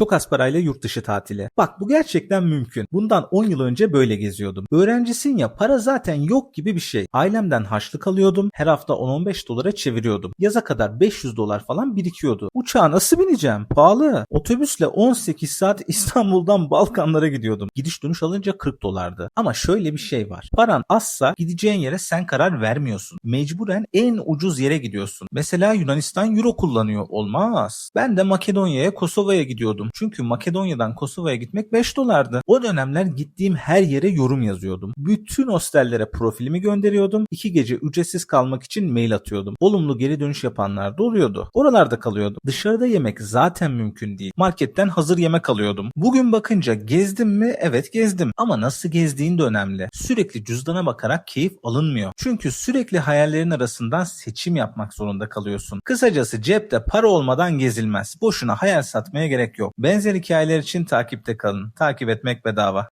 Çok az parayla yurt dışı tatili. Bak bu gerçekten mümkün. Bundan 10 yıl önce böyle geziyordum. Öğrencisin ya para zaten yok gibi bir şey. Ailemden harçlık alıyordum. Her hafta 10-15 dolara çeviriyordum. Yaza kadar 500 dolar falan birikiyordu. Uçağa nasıl bineceğim? Pahalı. Otobüsle 18 saat İstanbul'dan Balkanlara gidiyordum. Gidiş dönüş alınca 40 dolardı. Ama şöyle bir şey var. Paran azsa gideceğin yere sen karar vermiyorsun. Mecburen en ucuz yere gidiyorsun. Mesela Yunanistan euro kullanıyor. Olmaz. Ben de Makedonya'ya, Kosova'ya gidiyordum. Çünkü Makedonya'dan Kosova'ya gitmek 5 dolardı. O dönemler gittiğim her yere yorum yazıyordum. Bütün hostellere profilimi gönderiyordum. İki gece ücretsiz kalmak için mail atıyordum. Olumlu geri dönüş yapanlar da oluyordu. Oralarda kalıyordum. Dışarıda yemek zaten mümkün değil. Marketten hazır yemek alıyordum. Bugün bakınca gezdim mi? Evet gezdim. Ama nasıl gezdiğin de önemli. Sürekli cüzdana bakarak keyif alınmıyor. Çünkü sürekli hayallerin arasından seçim yapmak zorunda kalıyorsun. Kısacası cepte para olmadan gezilmez. Boşuna hayal satmaya gerek yok. Benzer hikayeler için takipte kalın. Takip etmek bedava.